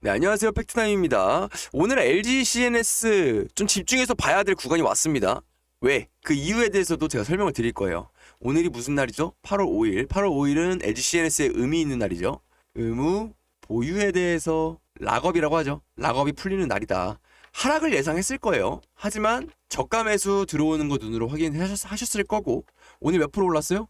네, 안녕하세요. 팩트나임입니다. 오늘 LG CNS 좀 집중해서 봐야 될 구간이 왔습니다. 왜? 그 이유에 대해서도 제가 설명을 드릴 거예요. 오늘이 무슨 날이죠? 8월 5일. 8월 5일은 LG CNS의 의미 있는 날이죠. 의무 보유에 대해서 락업이라고 하죠. 락업이 풀리는 날이다. 하락을 예상했을 거예요. 하지만 저가 매수 들어오는 거 눈으로 확인하셨을 거고 오늘 몇 프로 올랐어요?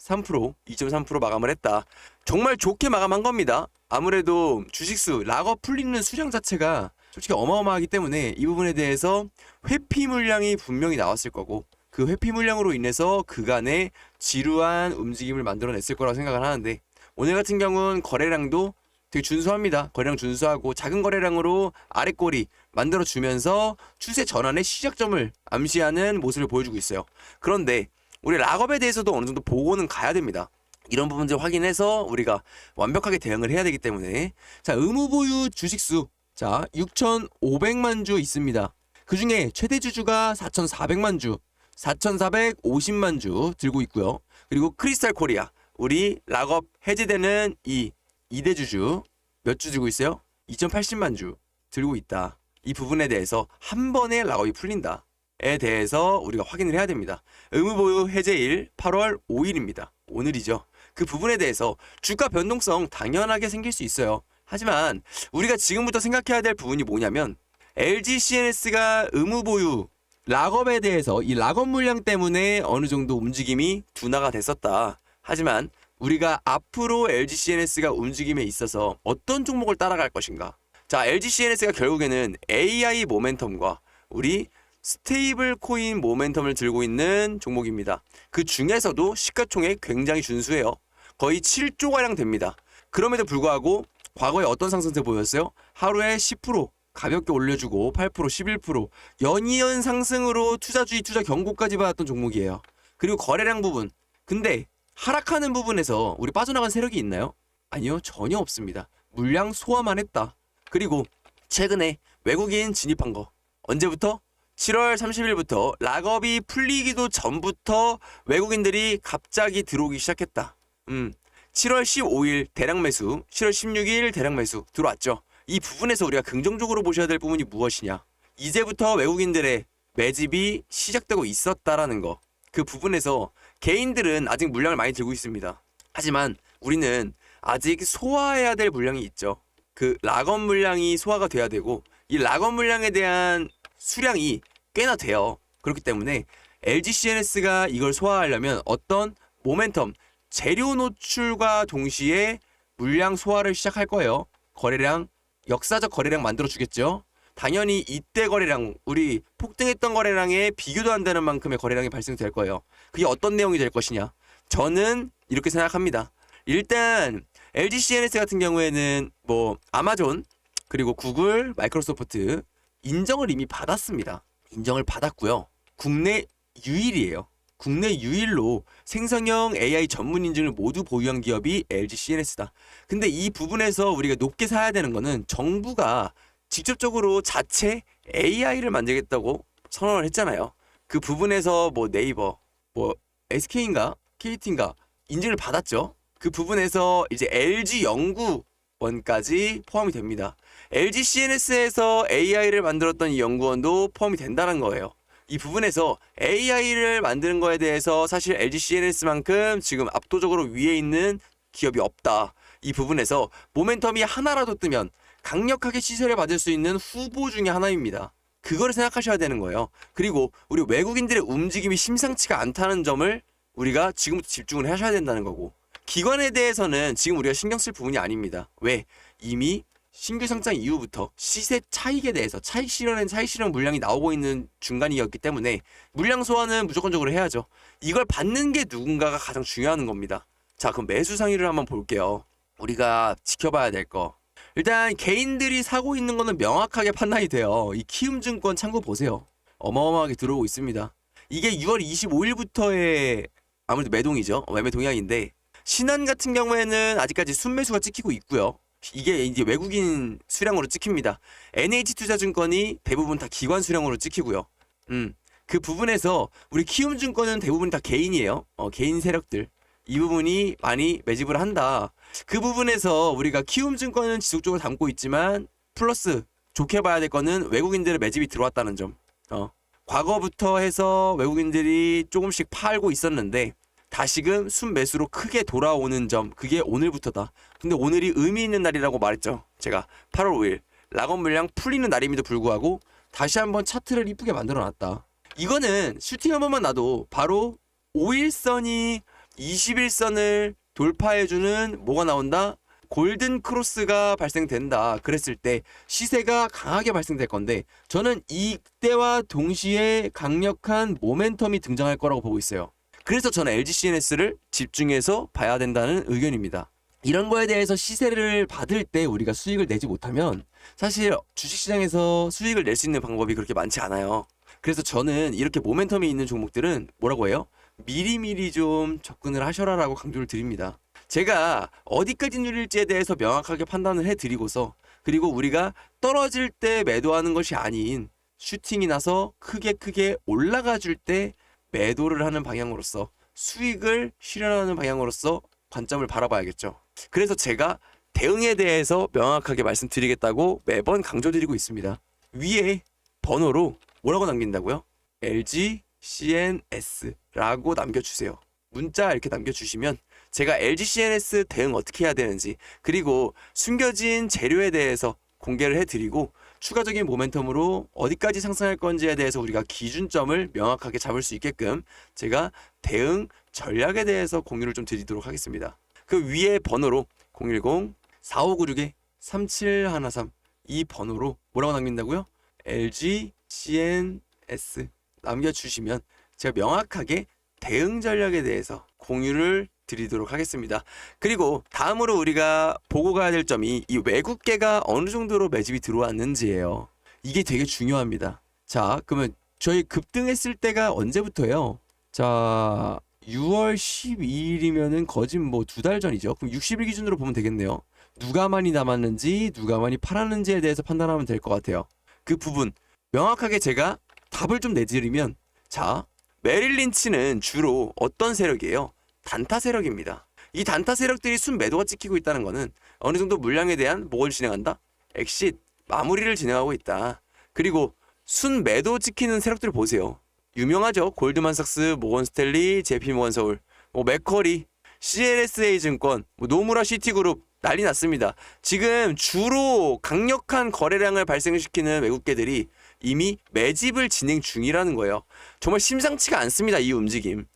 2.3% 2.3% 마감을 했다. 정말 좋게 마감한 겁니다. 아무래도 주식수 락업 풀리는 수량 자체가 솔직히 어마어마하기 때문에 이 부분에 대해서 회피 물량이 분명히 나왔을 거고 그 회피 물량으로 인해서 그간의 지루한 움직임을 만들어냈을 거라고 생각을 하는데 오늘 같은 경우는 거래량도 되게 준수합니다. 거래량 준수하고 작은 거래량으로 아래 꼬리 만들어주면서 추세 전환의 시작점을 암시하는 모습을 보여주고 있어요. 그런데 우리 락업에 대해서도 어느 정도 보고는 가야 됩니다. 이런 부분들 확인해서 우리가 완벽하게 대응을 해야 되기 때문에 자 의무 보유 주식수 자 6,500만 주 있습니다. 그 중에 최대 주주가 4,400만 주, 4,450만 주 들고 있고요. 그리고 크리스탈 코리아 우리 락업 해제되는 이 2대 주주 몇 주 들고 있어요? 2,080만 주 들고 있다. 이 부분에 대해서 한 번에 락업이 풀린다. 에 대해서 우리가 확인을 해야 됩니다. 의무보유 해제일 8월 5일입니다. 오늘이죠. 그 부분에 대해서 주가 변동성 당연하게 생길 수 있어요. 하지만 우리가 지금부터 생각해야 될 부분이 뭐냐면 LG CNS가 의무보유 락업에 대해서 이 락업 물량 때문에 어느 정도 움직임이 둔화가 됐었다. 하지만 우리가 앞으로 LG CNS가 움직임에 있어서 어떤 종목을 따라갈 것인가? 자, LG CNS가 결국에는 AI 모멘텀과 우리 스테이블 코인 모멘텀을 들고 있는 종목입니다. 그 중에서도 시가총액 굉장히 준수해요. 거의 7조가량 됩니다. 그럼에도 불구하고 과거에 어떤 상승세 보였어요? 하루에 10% 가볍게 올려주고 8% 11% 연이은 상승으로 투자주의 투자 경고까지 받았던 종목이에요. 그리고 거래량 부분. 근데 하락하는 부분에서 우리 빠져나간 세력이 있나요? 아니요, 전혀 없습니다. 물량 소화만 했다. 그리고 최근에 외국인 진입한 거 언제부터? 7월 30일부터 락업이 풀리기도 전부터 외국인들이 갑자기 들어오기 시작했다. 음, 7월 15일 대량 매수, 7월 16일 대량 매수 들어왔죠. 이 부분에서 우리가 긍정적으로 보셔야 될 부분이 무엇이냐? 이제부터 외국인들의 매집이 시작되고 있었다라는 거. 그 부분에서 개인들은 아직 물량을 많이 들고 있습니다. 하지만 우리는 아직 소화해야 될 물량이 있죠. 그 락업 물량이 소화가 돼야 되고 이 락업 물량에 대한 수량이 꽤나 돼요. 그렇기 때문에 LG CNS가 이걸 소화하려면 어떤 모멘텀, 재료 노출과 동시에 물량 소화를 시작할 거예요. 거래량, 역사적 거래량 만들어 주겠죠. 당연히 이때 거래량, 우리 폭등했던 거래량에 비교도 안 되는 만큼의 거래량이 발생될 거예요. 그게 어떤 내용이 될 것이냐? 저는 이렇게 생각합니다. 일단 LG CNS 같은 경우에는 뭐 아마존 그리고 구글, 마이크로소프트 인정을 이미 받았습니다. 인정을 받았고요. 국내 유일이에요. 국내 유일로 생성형 AI 전문 인증을 모두 보유한 기업이 LG CNS다. 근데 이 부분에서 우리가 높게 사야 되는 거는 정부가 직접적으로 자체 AI를 만들겠다고 선언을 했잖아요. 그 부분에서 뭐 네이버, 뭐 SK인가 KT인가 인증을 받았죠. 그 부분에서 이제 LG 연구원까지 포함이 됩니다. LG CNS에서 AI를 만들었던 이 연구원도 포함이 된다는 거예요. 이 부분에서 AI를 만드는 거에 대해서 사실 LG CNS만큼 지금 압도적으로 위에 있는 기업이 없다. 이 부분에서 모멘텀이 하나라도 뜨면 강력하게 시세를 받을 수 있는 후보 중에 하나입니다. 그거를 생각하셔야 되는 거예요. 그리고 우리 외국인들의 움직임이 심상치가 않다는 점을 우리가 지금부터 집중을 하셔야 된다는 거고 기관에 대해서는 지금 우리가 신경 쓸 부분이 아닙니다. 왜? 이미 신규 상장 이후부터 시세 차익에 대해서 차익 실현엔 차익 실현 물량이 나오고 있는 중간이었기 때문에 물량 소화는 무조건적으로 해야죠. 이걸 받는 게 누군가가 가장 중요한 겁니다. 자, 그럼 매수 상위를 한번 볼게요. 우리가 지켜봐야 될 거. 일단 개인들이 사고 있는 거는 명확하게 판단이 돼요. 이 키움증권 참고 보세요. 어마어마하게 들어오고 있습니다. 이게 6월 25일부터의 아무래도 매동이죠. 매매 동향인데 신한 같은 경우에는 아직까지 순매수가 찍히고 있고요. 이게 이제 외국인 수량으로 찍힙니다. NH투자증권이 대부분 다 기관 수량으로 찍히고요. 음, 그 부분에서 우리 키움증권은 대부분 다 개인이에요. 어, 개인 세력들. 이 부분이 많이 매집을 한다. 그 부분에서 우리가 키움증권은 지속적으로 담고 있지만 플러스 좋게 봐야 될 거는 외국인들의 매집이 들어왔다는 점. 어. 과거부터 해서 외국인들이 조금씩 팔고 있었는데 다시금 순매수로 크게 돌아오는 점 그게 오늘부터다. 근데 오늘이 의미 있는 날이라고 말했죠. 제가 8월 5일 락업 물량 풀리는 날임에도 불구하고 다시 한번 차트를 이쁘게 만들어 놨다. 이거는 슈팅 한 번만 놔도 바로 5일선이 21선을 돌파해주는 뭐가 나온다? 골든 크로스가 발생된다. 그랬을 때 시세가 강하게 발생될 건데 저는 이때와 동시에 강력한 모멘텀이 등장할 거라고 보고 있어요. 그래서 저는 LG CNS를 집중해서 봐야 된다는 의견입니다. 이런 거에 대해서 시세를 받을 때 우리가 수익을 내지 못하면 사실 주식시장에서 수익을 낼 수 있는 방법이 그렇게 많지 않아요. 그래서 저는 이렇게 모멘텀이 있는 종목들은 뭐라고 해요? 미리미리 좀 접근을 하셔라라고 강조를 드립니다. 제가 어디까지 누릴지에 대해서 명확하게 판단을 해드리고서 그리고 우리가 떨어질 때 매도하는 것이 아닌 슈팅이 나서 크게 크게 올라가 줄 때 매도를 하는 방향으로서 수익을 실현하는 방향으로서 관점을 바라봐야겠죠. 그래서 제가 대응에 대해서 명확하게 말씀드리겠다고 매번 강조드리고 있습니다. 위에 번호로 뭐라고 남긴다고요? LG CNS라고 남겨주세요. 문자 이렇게 남겨주시면 제가 LG CNS 대응 어떻게 해야 되는지 그리고 숨겨진 재료에 대해서 공개를 해드리고 추가적인 모멘텀으로 어디까지 상승할 건지에 대해서 우리가 기준점을 명확하게 잡을 수 있게끔 제가 대응 전략에 대해서 공유를 좀 드리도록 하겠습니다. 그 위에 번호로 010 4596에 3713 이 번호로 뭐라고 남긴다고요? LG CNS 남겨주시면 제가 명확하게 대응 전략에 대해서 공유를 드리도록 하겠습니다. 그리고 다음으로 우리가 보고 가야 될 점이 이 외국계가 어느 정도로 매집이 들어왔는지예요. 이게 되게 중요합니다. 자, 그러면 저희 급등했을 때가 언제부터예요? 자, 6월 12일이면은 거진 뭐 두 달 전이죠. 그럼 60일 기준으로 보면 되겠네요. 누가 많이 남았는지, 누가 많이 팔았는지에 대해서 판단하면 될 것 같아요. 그 부분 명확하게 제가 답을 좀 내드리면 자, 메릴 린치는 주로 어떤 세력이에요? 단타 세력입니다. 이 단타 세력들이 순 매도가 찍히고 있다는 것은 어느 정도 물량에 대한 뭘 진행한다? 엑싯, 마무리를 진행하고 있다. 그리고 순 매도 찍히는 세력들을 보세요. 유명하죠. 골드만삭스, 모건 스탠리, 제피 모건 서울, 뭐 맥커리, CLSA 증권, 뭐 노무라 시티그룹 난리 났습니다. 지금 주로 강력한 거래량을 발생시키는 외국계들이 이미 매집을 진행 중이라는 거예요. 정말 심상치가 않습니다. 이 움직임.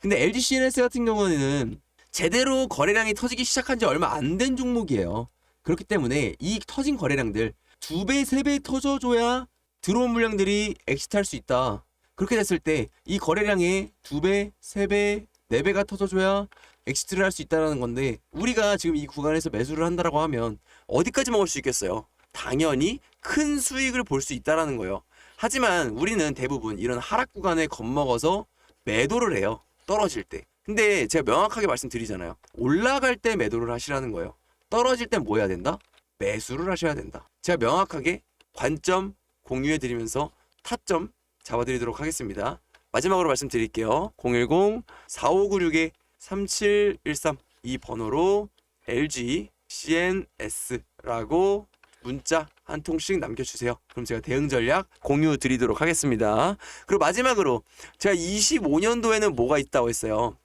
근데 LG CNS 같은 경우는 제대로 거래량이 터지기 시작한 지 얼마 안 된 종목이에요. 그렇기 때문에 이 터진 거래량들 두 배, 세 배 터져줘야 들어온 물량들이 엑시트할 수 있다. 그렇게 됐을 때 이 거래량의 두 배, 세 배, 네 배가 터져줘야 엑시트를 할 수 있다는 건데 우리가 지금 이 구간에서 매수를 한다라고 하면 어디까지 먹을 수 있겠어요? 당연히 큰 수익을 볼 수 있다라는 거예요. 하지만 우리는 대부분 이런 하락 구간에 겁먹어서 매도를 해요. 떨어질 때. 근데 제가 명확하게 말씀드리잖아요. 올라갈 때 매도를 하시라는 거예요. 떨어질 땐 뭐 해야 된다? 매수를 하셔야 된다. 제가 명확하게 관점 공유해 드리면서 타점 잡아드리도록 하겠습니다. 마지막으로 말씀드릴게요. 010-4596에 3713 이 번호로 LG CNS라고 문자 한 통씩 남겨주세요. 그럼 제가 대응 전략 공유 드리도록 하겠습니다. 그리고 마지막으로 제가 25년도에는 뭐가 있다고 했어요.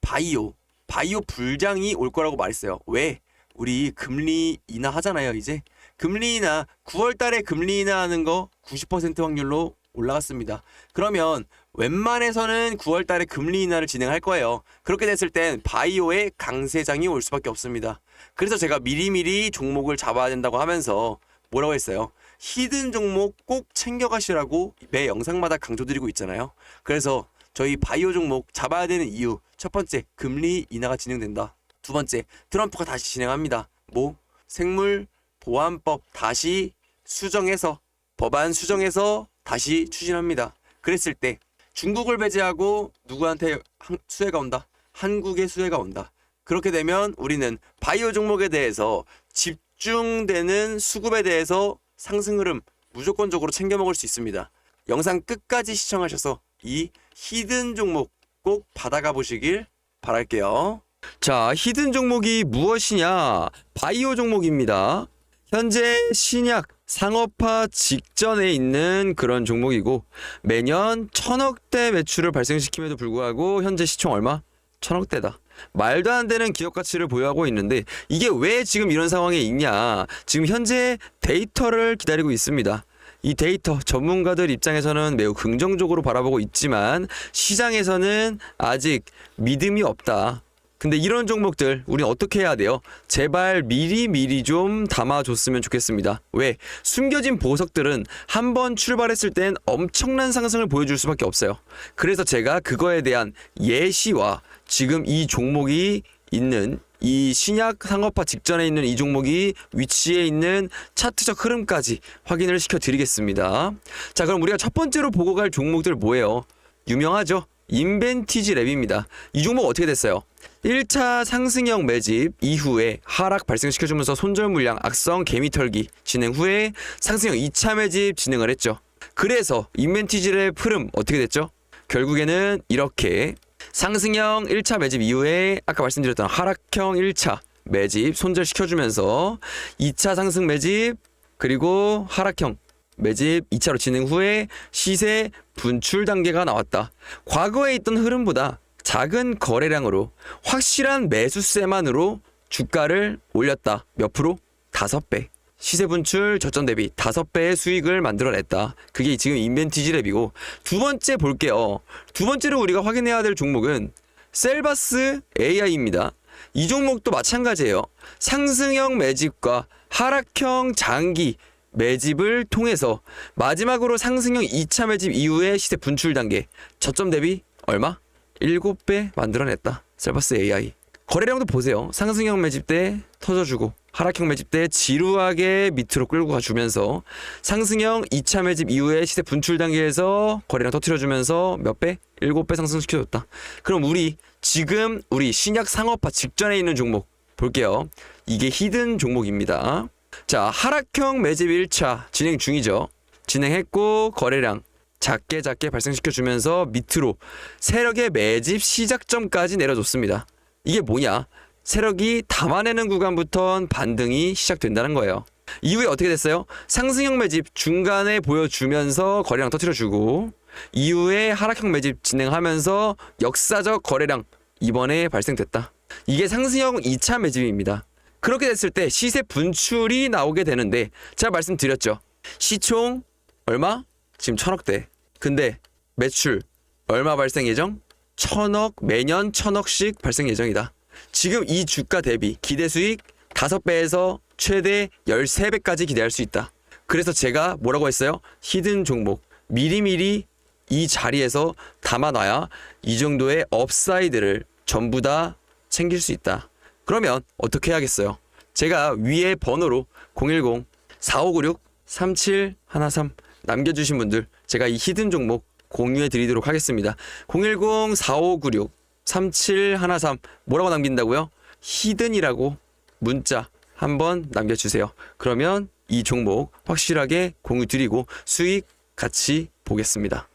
바이오. 바이오 불장이 올 거라고 말했어요. 왜? 우리 금리 인하 하잖아요, 이제. 금리 인하 9월 달에 금리 인하하는 거 90% 확률로 올라갔습니다. 그러면 웬만해서는 9월 달에 금리 인하를 진행할 거예요. 그렇게 됐을 땐 바이오의 강세장이 올 수밖에 없습니다. 그래서 제가 미리미리 종목을 잡아야 된다고 하면서 뭐라고 했어요? 히든 종목 꼭 챙겨가시라고 매 영상마다 강조드리고 있잖아요. 그래서 저희 바이오 종목 잡아야 되는 이유 첫 번째 금리 인하가 진행된다. 두 번째 트럼프가 다시 진행합니다. 뭐 생물 보안법 다시 수정해서 법안 수정해서 다시 추진합니다. 그랬을 때 중국을 배제하고 누구한테 한- 수혜가 온다? 한국의 수혜가 온다. 그렇게 되면 우리는 바이오 종목에 대해서 집 중되는 수급에 대해서 상승 흐름 무조건적으로 챙겨 먹을 수 있습니다. 영상 끝까지 시청하셔서 이 히든 종목 꼭 받아가 보시길 바랄게요. 자, 히든 종목이 무엇이냐? 바이오 종목입니다. 현재 신약 상업화 직전에 있는 그런 종목이고 매년 천억대 매출을 발생시킴에도 불구하고 현재 시총 얼마? 천억대다. 말도 안 되는 기업 가치를 보유하고 있는데 이게 왜 지금 이런 상황에 있냐? 지금 현재 데이터를 기다리고 있습니다. 이 데이터 전문가들 입장에서는 매우 긍정적으로 바라보고 있지만 시장에서는 아직 믿음이 없다. 근데 이런 종목들 우리는 어떻게 해야 돼요? 제발 미리 미리 좀 담아줬으면 좋겠습니다. 왜? 숨겨진 보석들은 한 번 출발했을 땐 엄청난 상승을 보여줄 수밖에 없어요. 그래서 제가 그거에 대한 예시와 지금 이 종목이 있는 이 신약 상업화 직전에 있는 이 종목이 위치에 있는 차트적 흐름까지 확인을 시켜 드리겠습니다. 자, 그럼 우리가 첫 번째로 보고 갈 종목들 뭐예요? 유명하죠? 인벤티지 랩입니다. 이 종목 어떻게 됐어요? 1차 상승형 매집 이후에 하락 발생시켜주면서 손절 물량 악성 개미 털기 진행 후에 상승형 2차 매집 진행을 했죠. 그래서 인벤티지의 흐름 어떻게 됐죠? 결국에는 이렇게 상승형 1차 매집 이후에 아까 말씀드렸던 하락형 1차 매집 손절시켜주면서 2차 상승 매집 그리고 하락형 매집 2차로 진행 후에 시세 분출 단계가 나왔다. 과거에 있던 흐름보다 작은 거래량으로 확실한 매수세만으로 주가를 올렸다. 몇 프로? 다섯 배. 시세 분출 저점 대비 다섯 배의 수익을 만들어냈다. 그게 지금 인벤티지 랩이고 두 번째 볼게요. 두 번째로 우리가 확인해야 될 종목은 셀바스 AI입니다. 이 종목도 마찬가지예요. 상승형 매집과 하락형 장기 매집을 통해서 마지막으로 상승형 2차 매집 이후에 시세 분출 단계 저점 대비 얼마? 7배 만들어냈다. 셀바스 AI. 거래량도 보세요. 상승형 매집 때 터져주고 하락형 매집 때 지루하게 밑으로 끌고 가주면서 상승형 2차 매집 이후에 시세 분출 단계에서 거래량 터트려주면서 몇 배? 7배 상승시켜줬다. 그럼 우리 지금 우리 신약 상업화 직전에 있는 종목 볼게요. 이게 히든 종목입니다. 자, 하락형 매집 1차 진행 중이죠. 진행했고 거래량 작게 작게 발생시켜 주면서 밑으로 세력의 매집 시작점까지 내려줬습니다. 이게 뭐냐? 세력이 담아내는 구간부터 반등이 시작된다는 거예요. 이후에 어떻게 됐어요? 상승형 매집 중간에 보여주면서 거래량 터트려주고 이후에 하락형 매집 진행하면서 역사적 거래량 이번에 발생됐다. 이게 상승형 2차 매집입니다. 그렇게 됐을 때 시세 분출이 나오게 되는데 제가 말씀드렸죠. 시총 얼마? 지금 천억대. 근데 매출 얼마 발생 예정? 천억 매년 천억씩 발생 예정이다. 지금 이 주가 대비 기대 수익 5배에서 최대 13배까지 기대할 수 있다. 그래서 제가 뭐라고 했어요? 히든 종목 미리미리 이 자리에서 담아놔야 이 정도의 업사이드를 전부 다 챙길 수 있다. 그러면 어떻게 해야겠어요? 제가 위에 번호로 010 4596 3713 남겨주신 분들 제가 이 히든 종목 공유해 드리도록 하겠습니다. 010 4596 3713 뭐라고 남긴다고요? 히든이라고 문자 한번 남겨주세요. 그러면 이 종목 확실하게 공유 드리고 수익 같이 보겠습니다.